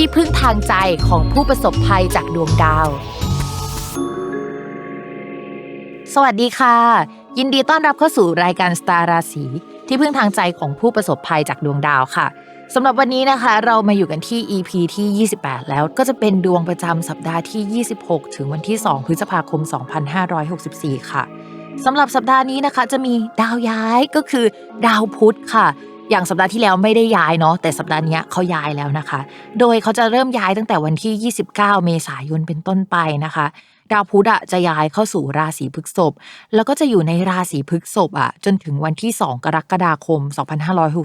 ที่พึ่งทางใจของผู้ประสบภัยจากดวงดาว สวัสดีค่ะ ยินดีต้อนรับเข้าสู่รายการสตาร์ราศีที่พึ่งทางใจของผู้ประสบภัยจากดวงดาวค่ะสำหรับวันนี้นะคะ เรามาอยู่กันที่ EP ที่ 28 แล้วก็จะเป็นดวงประจำสัปดาห์ที่ 26 ถึงวันที่ 2 พฤษภาคม 2564 ค่ะสำหรับสัปดาห์นี้นะคะ จะมีดาวย้ายก็คือดาวพุธค่ะ อย่างสัปดาห์ที่แล้วไม่ได้ย้ายเนาะแต่สัปดาห์นี้เขาย้ายแล้วนะคะ โดยเขาจะเริ่มย้ายตั้งแต่วันที่ 29 เมษายนเป็นต้นไปนะคะ ดาวพุธอะจะย้ายเข้าสู่ราศีพฤษภแล้วก็จะอยู่ในราศีพฤษภอะจนถึงวันที่ 2 กรกฎาคม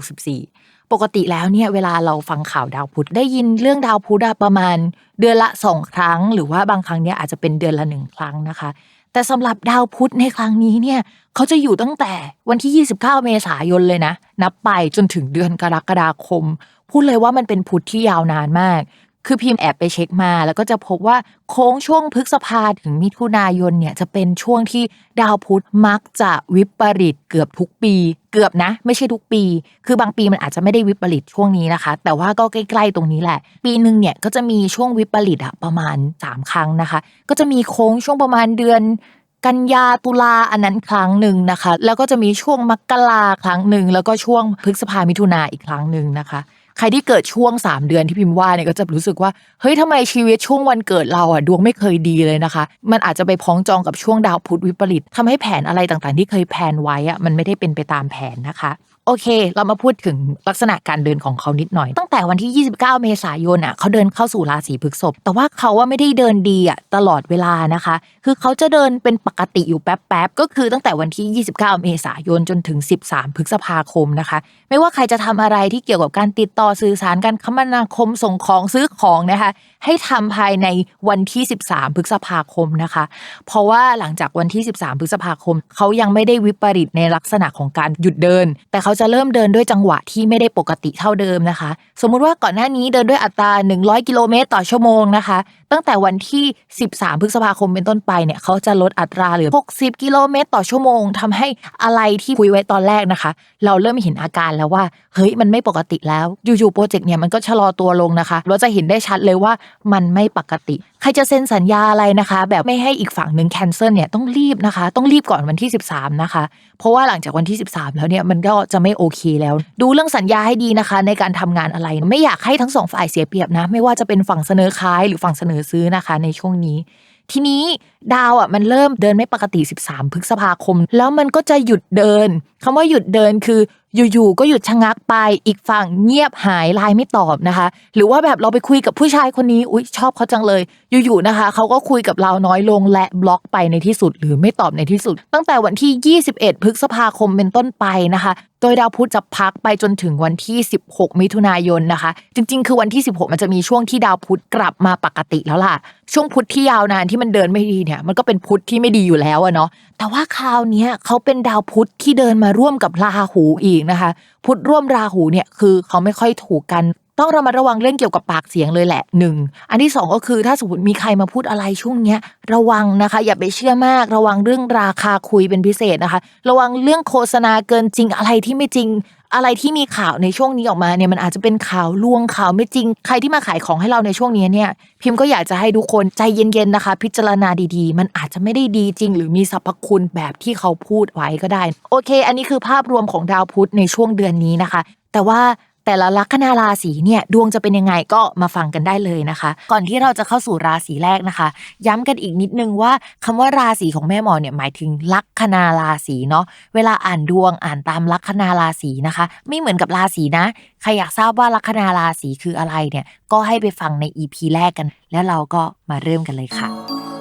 2564 ปกติแล้วเนี่ยเวลาเราฟังข่าวดาวพุธได้ยินเรื่องดาวพุธประมาณเดือนละสองครั้ง หรือว่าบางครั้งเนี่ยอาจจะเป็นเดือนละหนึ่งครั้งนะคะ แต่สำหรับดาวพุธในครั้งนี้เนี่ยเขาจะอยู่ตั้งแต่วันที่ 29 เมษายนเลยนะ นับไปจนถึงเดือนกรกฎาคม พูดเลยว่ามันเป็นพุธที่ยาวนานมาก คือพิมพ์แอบไปเช็คมา แล้วก็จะพบว่าโค้งช่วงพฤษภาถึงมิถุนายนเนี่ยจะเป็นช่วงที่ดาวพุธมักจะวิปริตเกือบทุกปี เกือบนะ ไม่ใช่ทุกปี คือบางปีมันอาจจะไม่ได้วิปริตช่วงนี้นะคะ แต่ว่าก็ใกล้ๆตรงนี้แหละ ปีหนึ่งเนี่ยก็จะมีช่วงวิปริตอะประมาณ 3 ครั้งนะคะ ก็จะมีโค้งช่วงประมาณเดือนกันยาตุลาอันนั้นครั้งหนึ่งนะคะ แล้วก็จะมีช่วงมกราครั้งหนึ่งแล้วก็ช่วงพฤษภามิถุนาอีกครั้งหนึ่งนะคะ ใครที่เกิดช่วง 3 เดือนที่พิมพ์ว่าเนี่ยก็จะรู้สึกว่าเฮ้ยทำไมชีวิตช่วงวันเกิดเราอะดวงไม่เคยดีเลยนะคะ มันอาจจะไปพ้องจองกับช่วงดาวพุธวิปริตทำให้แผนอะไรต่างๆ ที่เคยแผนไว้อะมันไม่ได้เป็นไปตามแผนนะคะโอเค เรามาพูดถึงลักษณะการเดินของเขานิดหน่อย ตั้งแต่วันที่ 29 เมษายนอะเขาเดินเข้าสู่ราศีพฤษภแต่ว่าเขาว่าไม่ได้เดินดีอะตลอดเวลานะคะ คือเขาจะเดินเป็นปกติอยู่แป๊บๆ ก็คือตั้งแต่วันที่ 29 เมษายนจนถึง 13 พฤษภาคมนะคะ ไม่ว่าใครจะทำอะไรที่เกี่ยวกับการติดต่อ่อสื่อสารการคมนาคมส่งของซื้อของนะคะ ให้ทำภายในวันที่ 13 พฤษภาคมนะคะ เพราะว่าหลังจากวันที่ 13 พฤษภาคม เขายังไม่ได้วิปริตในลักษณะของการหยุดเดิน แต่เขาจะเริ่มเดินด้วยจังหวะที่ไม่ได้ปกติเท่าเดิมนะคะ สมมุติว่าก่อนหน้านี้เดินด้วยอัตรา 100 กิโลเมตรต่อชั่วโมงนะคะ ตั้งแต่วันที่ 13 พฤษภาคมเป็นต้นไปเนี่ยเขาจะลดอัตราเหลือ 60 กิโลเมตรต่อชั่วโมงทำให้อะไรที่คุยไว้ตอนแรกนะคะ เราเริ่มเห็นอาการแล้วว่าเฮ้ยมันไม่ปกติแล้ว อยู่ๆโปรเจกต์เนี่ยมันก็ชะลอตัวลงนะคะ เราจะเห็นได้ชัดเลยว่ามันไม่ปกติ ใครจะเซ็นสัญญาอะไรนะคะ แบบไม่ให้อีกฝั่งหนึ่งแคนเซิลเนี่ยต้องรีบนะคะ ต้องรีบก่อนวันที่ 13 นะคะ เพราะว่าหลังจากวันที่ 13 แล้วเนี่ยมันก็จะไม่โอเคแล้ว ดูเรื่องสัญญาให้ดีนะคะ ในการทำงานอะไร ไม่อยากให้ทั้งสองฝ่ายเสียเปรียบนะ ไม่ว่าจะเป็นฝั่งเสนอขายหรือฝั่งเสนอซื้อนะคะ ในช่วงนี้ทีนี้ดาวอะมันเริ่มเดินไม่ปกติ 13 พฤษภาคม แล้วมันก็จะหยุดเดินคำว่าหยุดเดินคือ อยู่ๆก็หยุดชะงักไป อีกฝั่งเงียบหายไลน์ไม่ตอบนะคะ หรือว่าแบบเราไปคุยกับผู้ชายคนนี้อุ๊ยชอบเขาจังเลย อยู่ๆนะคะเขาก็คุยกับเราน้อยลงและบล็อกไปในที่สุด หรือไม่ตอบในที่สุด ตั้งแต่วันที่ 21 พฤษภาคมเป็นต้นไปนะคะโดยดาวพุธจะพักไปจนถึงวันที่ 16 มิถุนายนนะคะ จริง ๆ คือวันที่ 16 มันจะมีช่วงที่ดาวพุธกลับมาปกติแล้วล่ะ ช่วงพุธที่ยาวนานที่มันเดินไม่ดีเนี่ย มันก็เป็นพุธที่ไม่ดีอยู่แล้วอะเนาะ แต่ว่าคราวนี้เขาเป็นดาวพุธที่เดินมาร่วมกับราหูอีกนะคะ พุธร่วมราหูเนี่ยคือเขาไม่ค่อยถูกกันต้องระมัดระวังเรื่องเกี่ยวกับปากเสียงเลยแหละหนึ่งอันที่สองก็คือถ้าสมมติมีใครมาพูดอะไรช่วงเนี้ย ระวังนะคะ อย่าไปเชื่อมากระวังเรื่องราคาคุยเป็นพิเศษนะคะ ระวังเรื่องโฆษณาเกินจริงอะไรที่ไม่จริง อะไรที่มีข่าวในช่วงนี้ออกมาเนี่ยมันอาจจะเป็นข่าวลวงข่าวไม่จริง ใครที่มาขายของให้เราในช่วงนี้เนี่ย พิมพ์ก็อยากจะให้ทุกคนใจเย็นๆนะคะ พิจารณาดีๆ มันอาจจะไม่ได้ดีจริง หรือมีสรรพคุณแบบที่เขาพูดไว้ก็ได้ โอเค อันนี้คือภาพรวมของดาวพุธในช่วงเดือนนี้นะคะ แต่ว่า แต่ละลัคนาราศีเนี่ยดวงจะเป็นยังไงก็มาฟังกันได้เลยนะคะ ก่อนที่เราจะเข้าสู่ราศีแรกนะคะ ย้ำกันอีกนิดนึงว่าคำว่าราศีของแม่หมอเนี่ยหมายถึงลัคนาราศีเนาะเวลาอ่านดวงอ่านตามลัคนาราศีนะคะ ไม่เหมือนกับราศีนะใครอยากทราบว่าลัคนาราศีคืออะไรเนี่ยก็ให้ไปฟังใน EP แรกกัน แล้วเราก็มาเริ่มกันเลยค่ะ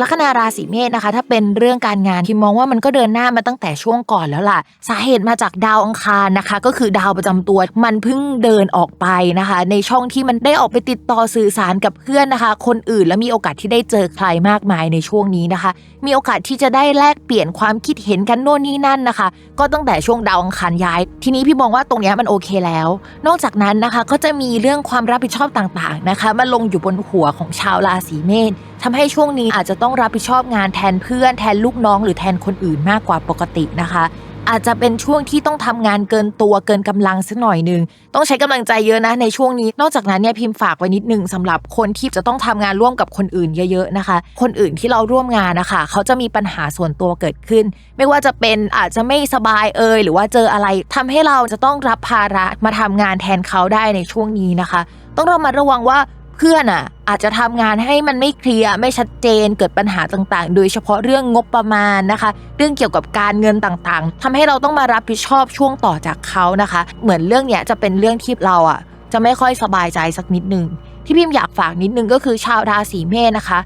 ลัคนาราศีเมษนะคะ ถ้าเป็นเรื่องการงานพิมมองว่ามันก็เดินหน้ามาตั้งแต่ช่วงก่อนแล้วล่ะ สาเหตุมาจากดาวอังคารนะคะ ก็คือดาวประจำตัว มันเพิ่งเดินออกไปนะคะ ในช่องที่มันได้ออกไปติดต่อสื่อสารกับเพื่อนนะคะ คนอื่นและมีโอกาสที่ได้เจอใครมากมายในช่วงนี้นะคะ มีโอกาสที่จะได้แลกเปลี่ยนความคิดเห็นกันโน่นนี่นั่นนะคะ ก็ตั้งแต่ช่วงดาวอังคารย้าย ทีนี้พี่มองว่าตรงนี้มันโอเคแล้ว นอกจากนั้นนะคะก็จะมีเรื่องความรับผิดชอบต่างๆนะคะมาลงอยู่บนหัวของชาวราศีเมษ ทำให้ช่วงนี้อาจจะต้องรับผิดชอบงานแทนเพื่อนแทนลูกน้อง หรือแทนคนอื่นมากกว่าปกตินะคะ อาจจะเป็นช่วงที่ต้องทำงานเกินตัวเกินกำลังสักหน่อยหนึงต้องใช้กำลังใจเยอะนะในช่วงนี้ นอกจากนั้นเนี่ยพิมพ์ฝากไว้นิดนึงสำหรับคนที่จะต้องทำงานร่วมกับคนอื่นเยอะๆนะคะ คนอื่นที่เราร่วมงานนะคะเขาจะมีปัญหาส่วนตัวเกิดขึ้น ไม่ว่าจะเป็นอาจจะไม่สบายเอ่ยหรือว่าเจออะไรทำให้เราจะต้องรับภาระมาทำงานแทนเขาได้ในช่วงนี้นะคะ ต้องระมัดระวังว่า เพื่อนอะอาจจะทำงานให้มันไม่เคลียร์ไม่ชัดเจนเกิดปัญหาต่างๆ โดยเฉพาะเรื่องงบประมาณนะคะ เรื่องเกี่ยวกับการเงินต่างๆทำให้เราต้องมารับผิดชอบช่วงต่อจากเขานะคะ เหมือนเรื่องเนี้ยจะเป็นเรื่องที่เราอะจะไม่ค่อยสบายใจสักนิดนึงที่พิมอยากฝากนิดนึงก็คือชาวราศีเมษนะคะ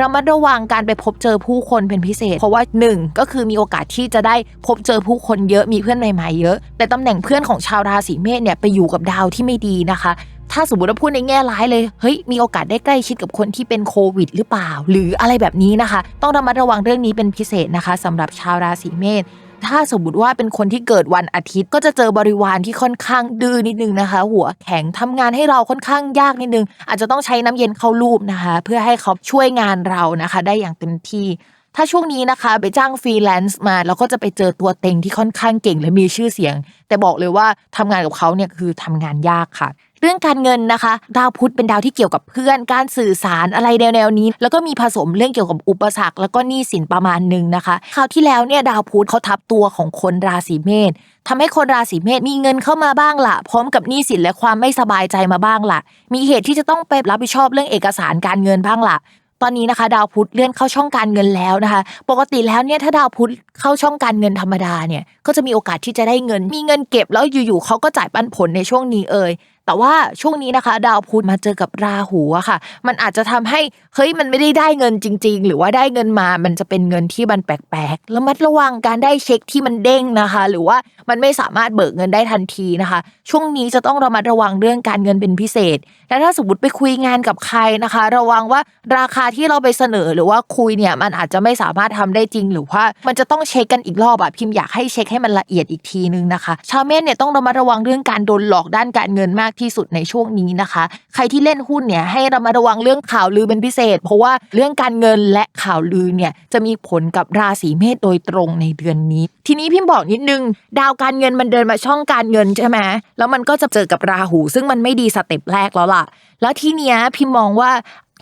รามาระวังการไปพบเจอผู้คนเป็นพิเศษ เพราะว่าหนึ่งก็คือมีโอกาสที่จะได้พบเจอผู้คนเยอะมีเพื่อนใหม่ๆเยอะ แต่ตำแหน่งเพื่อนของชาวราศีเมษเนี่ยไปอยู่กับดาวที่ไม่ดีนะคะถ้าสมมติว่าพูดในแง่ร้ายเลยเฮ้ยมีโอกาสได้ใกล้ชิดกับคนที่เป็นโควิด หรือเปล่า หรืออะไรแบบนี้นะคะ ต้องระมัดระวังเรื่องนี้เป็นพิเศษนะคะสำหรับชาวราศีเมษ ถ้าสมมติว่าเป็นคนที่เกิดวันอาทิตย์ ก็จะเจอบริวารที่ค่อนข้างดื้อนิดนึงนะคะ หัวแข็งทำงานให้เราค่อนข้างยากนิดนึง อาจจะต้องใช้น้ำเย็นเข้ารูปนะคะ เพื่อให้เขาช่วยงานเรานะคะ ได้อย่างเต็มที่ ถ้าช่วงนี้นะคะ ไปจ้างฟรีแลนซ์มาแล้วก็จะไปเจอตัวเต็งที่ค่อนข้างเก่งและมีชื่อเสียง แต่บอกเลยว่าทำงานกับเขาเนี่ยคือทำงานยากค่ะเรื่องการเงินนะคะ ดาวพุธเป็นดาวที่เกี่ยวกับเพื่อน การสื่อสารอะไรแนวๆนี้ แล้วก็มีผสมเรื่องเกี่ยวกับอุปสรรค แล้วก็หนี้สินประมาณหนึ่งนะคะ คราวที่แล้วเนี่ยดาวพุธเขาทับตัวของคนราศีเมษทำให้คนราศีเมษมีเงินเข้ามาบ้างละพร้อมกับหนี้สินและความไม่สบายใจมาบ้างละมีเหตุที่จะต้องไปรับผิดชอบเรื่องเอกสารการเงินบ้างละ ตอนนี้นะคะ ดาวพุธเลื่อนเข้าช่องการเงินแล้วนะคะ ปกติแล้วเนี่ยถ้าดาวพุธเข้าช่องการเงินธรรมดาเนี่ยก็จะมีโอกาสที่จะได้เงิน มีเงินเก็บแล้วอยู่ๆเขาก็จ่ายปันผลในช่วงนี้เอ่ย แต่ว่าช่วงนี้นะคะ ดาวพุธมาเจอกับราหูอะค่ะ มันอาจจะทำให้เฮ้ยมันไม่ได้ได้เงินจริง ๆ หรือว่าได้เงินมา มันจะเป็นเงินที่มันแปลกๆแล้วมัดระวังการได้เช็คที่มันเด้งนะคะ หรือว่ามันไม่สามารถเบิกเงินได้ทันทีนะคะ ช่วงนี้จะต้องระมัดระวังเรื่องการเงินเป็นพิเศษ และถ้าสมมติไปคุยงานกับใครนะคะ ระวังว่าราคาที่เราไปเสนอหรือว่าคุยเนี่ยมันอาจจะไม่สามารถทำได้จริง หรือว่ามันจะต้องเช็คกันอีกรอบอะพิมพ์อยากให้เช็คให้มันละเอียดอีกทีนึงนะคะ ชาวเมษเนี่ยต้องระมัดระวังเรื่องการโดนหลอกด้านการเงินมากที่สุดในช่วงนี้นะคะ ใครที่เล่นหุ้นเนี่ยให้ระมัดระวังเรื่องข่าวลือเป็นพิเศษ เพราะว่าเรื่องการเงินและข่าวลือเนี่ยจะมีผลกับราศีเมษโดยตรงในเดือนนี้ ทีนี้พิมพ์บอกนิดนึง ดาวการเงินมันเดินมาช่องการเงินใช่ไหมแล้วมันก็จะเจอกับราหู ซึ่งมันไม่ดีสเต็ปแรกแล้วล่ะ แล้วทีเนี้ยพิมพ์มองว่า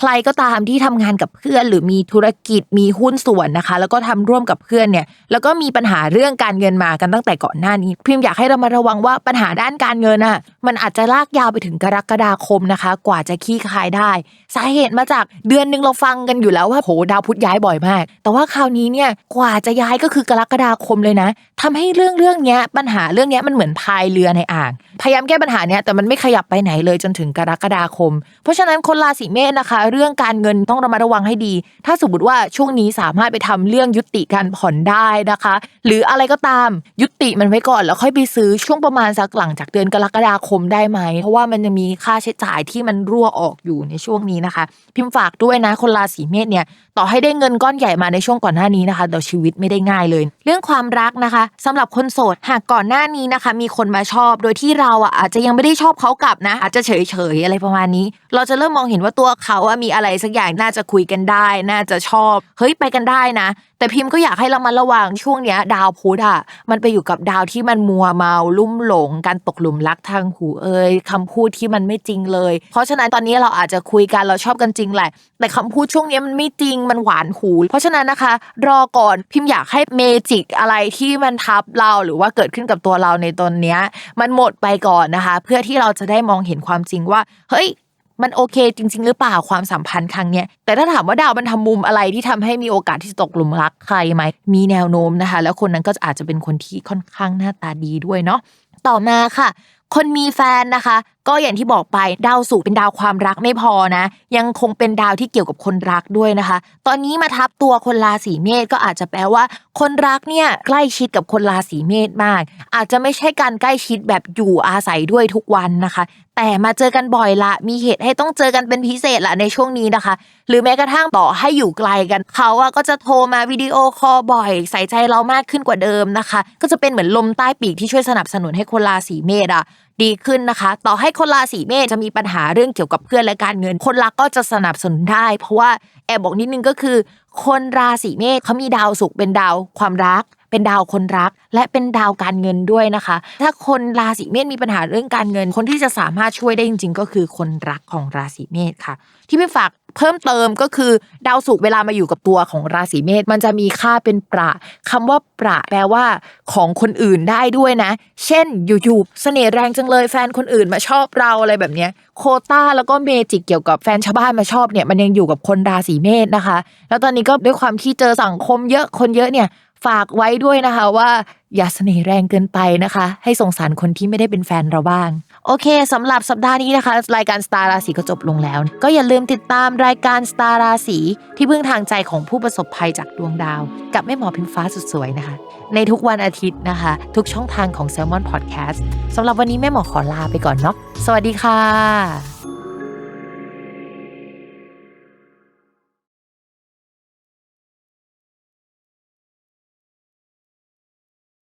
ใครก็ตามที่ทำงานกับเพื่อน หรือมีธุรกิจมีหุ้นส่วนนะคะ แล้วก็ทำร่วมกับเพื่อนเนี่ยแล้วก็มีปัญหาเรื่องการเงินมากันตั้งแต่ก่อนหน้านี้พิมพ์อยากให้เรามาระวังว่าปัญหาด้านการเงินอะมันอาจจะลากยาวไปถึงกรกฎาคมนะคะ กว่าจะขี้คายได้ สาเหตุมาจากเดือนหนึ่งเราฟังกันอยู่แล้วว่าโหดาวพุธย้ายบ่อยมาก แต่ว่าคราวนี้เนี่ยกว่าจะย้ายก็คือกรกฎาคมเลยนะทำให้เรื่องเรื่องเนี้ยปัญหาเรื่องเนี้ยมันเหมือนพายเรือในอ่าง พยายามแก้ปัญหาเนี้ยแต่มันไม่ขยับไปไหนเลยจนถึงกรกฎาคม เพราะฉะนั้นคนราศีเมษนะคะเรื่องการเงินต้องระมัดระวังให้ดี ถ้าสมมติว่าช่วงนี้สามารถไปทำเรื่องยุติการผ่อนได้นะคะ หรืออะไรก็ตามยุติมันไว้ก่อนแล้วค่อยไปซื้อช่วงประมาณสักหลังจากเดือนกรกฎาคมได้ไหม เพราะว่ามันยังมีค่าใช้จ่ายที่มันรั่วออกอยู่ในช่วงนี้นะคะ พิมพ์ฝากด้วยนะคนราศีเมษเนี่ย ต่อให้ได้เงินก้อนใหญ่มาในช่วงก่อนหน้านี้นะคะแต่ชีวิตไม่ได้ง่ายเลย เรื่องความรักนะคะสำหรับคนโสดหากก่อนหน้านี้นะคะ มีคนมาชอบ โดยที่เราอะอาจจะยังไม่ได้ชอบเขากลับนะ อาจจะเฉยเฉยๆอะไรประมาณนี้ เราจะเริ่มมองเห็นว่าตัวเขาอะมีอะไรสักอย่างน่าจะคุยกันได้ น่าจะชอบ เฮ้ยไปกันได้นะ แต่พิมพ์ก็อยากให้เรามาระวังช่วงเนี้ย ดาวพุธอะมันไปอยู่กับดาวที่มันมัวเมาลุ่มหลงการตกหลุมรักทางหูเอ่ยคำพูดที่มันไม่จริงเลย เพราะฉะนั้นตอนนี้เราอาจจะคุยกันเราชอบกันจริงแหละ แต่คำพูดช่วงเนี้ยมันไม่จริงมันหวานหู เพราะฉะนั้นนะคะ รอก่อนพิมพ์อยากให้เมจิกอะไรที่มันทับเราหรือว่าเกิดขึ้นกับตัวเราในตอนเนี้ย มันหมดไปก่อนนะคะ เพื่อที่เราจะได้มองเห็นความจริงว่า เฮ้ยมันโอเคจริง ๆ หรือเปล่าความสัมพันธ์ครั้งเนี้ยแต่ถ้าถามว่าดาวมันทำมุมอะไรที่ทำให้มีโอกาสที่จะตกหลุมรักใครไหมมีแนวโน้มนะคะ แล้วคนนั้นก็อาจจะเป็นคนที่ค่อนข้างหน้าตาดีด้วยเนาะต่อมาค่ะ คนมีแฟนนะคะก็อย่างที่บอกไปดาวศุเป็นดาวความรักไม่พอนะ ยังคงเป็นดาวที่เกี่ยวกับคนรักด้วยนะคะ ตอนนี้มาทับตัวคนราศีเมษก็อาจจะแปลว่า คนรักเนี่ยใกล้ชิดกับคนราศีเมษมาก อาจจะไม่ใช่การใกล้ชิดแบบอยู่อาศัยด้วยทุกวันนะคะ แต่มาเจอกันบ่อยละ มีเหตุให้ต้องเจอกันเป็นพิเศษละในช่วงนี้นะคะ หรือแม้กระทั่งต่อให้อยู่ไกลกันเขาอะก็จะโทรมาวิดีโอคอลบ่อย ใส่ใจเรามากขึ้นกว่าเดิมนะคะ ก็จะเป็นเหมือนลมใต้ปีกที่ช่วยสนับสนุนให้คนราศีเมษอะ ดีขึ้นนะคะ ต่อให้คนราศีเมษจะมีปัญหาเรื่องเกี่ยวกับเพื่อนและการเงิน คนรักก็จะสนับสนุนได้ เพราะว่าแอบบอกนิดนึงก็คือ คนราศีเมษเขามีดาวสุขเป็นดาวความรักเป็นดาวคนรัก และเป็นดาวการเงินด้วยนะคะ ถ้าคนราศีเมษมีปัญหาเรื่องการเงิน คนที่จะสามารถช่วยได้จริง ๆ ก็คือคนรักของราศีเมษค่ะ ที่พี่ฝาก เพิ่มเติมก็คือดาวศุกร์เวลามาอยู่กับตัวของราศีเมษมันจะมีค่าเป็นประคำว่าประแปลว่าของคนอื่นได้ด้วยนะ เช่นอยู่ๆเสน่ห์แรงจังเลยแฟนคนอื่นมาชอบเราอะไรแบบเนี้ยโคต้าแล้วก็เมจิกเกี่ยวกับแฟนชาวบ้านมาชอบเนี่ยมันยังอยู่กับคนราศีเมษนะคะ แล้วตอนนี้ก็ด้วยความที่เจอสังคมเยอะคนเยอะเนี่ยฝากไว้ด้วยนะคะว่าอย่าเสน่ห์แรงเกินไปนะคะ ให้สงสารคนที่ไม่ได้เป็นแฟนเราบ้าง โอเคสำหรับสัปดาห์นี้นะคะ รายการสตาร์ราศีก็จบลงแล้ว ก็อย่าลืมติดตามรายการสตาร์ราศีที่พึ่งทางใจของผู้ประสบภัยจากดวงดาว กับแม่หมอพิมฟ้าสุดสวยนะคะ ในทุกวันอาทิตย์นะคะ ทุกช่องทางของ s ซ l m o n Podcast สำหรับวันนี้แม่หมอขอลาไปก่อนเนาะสวัสดีค่ะ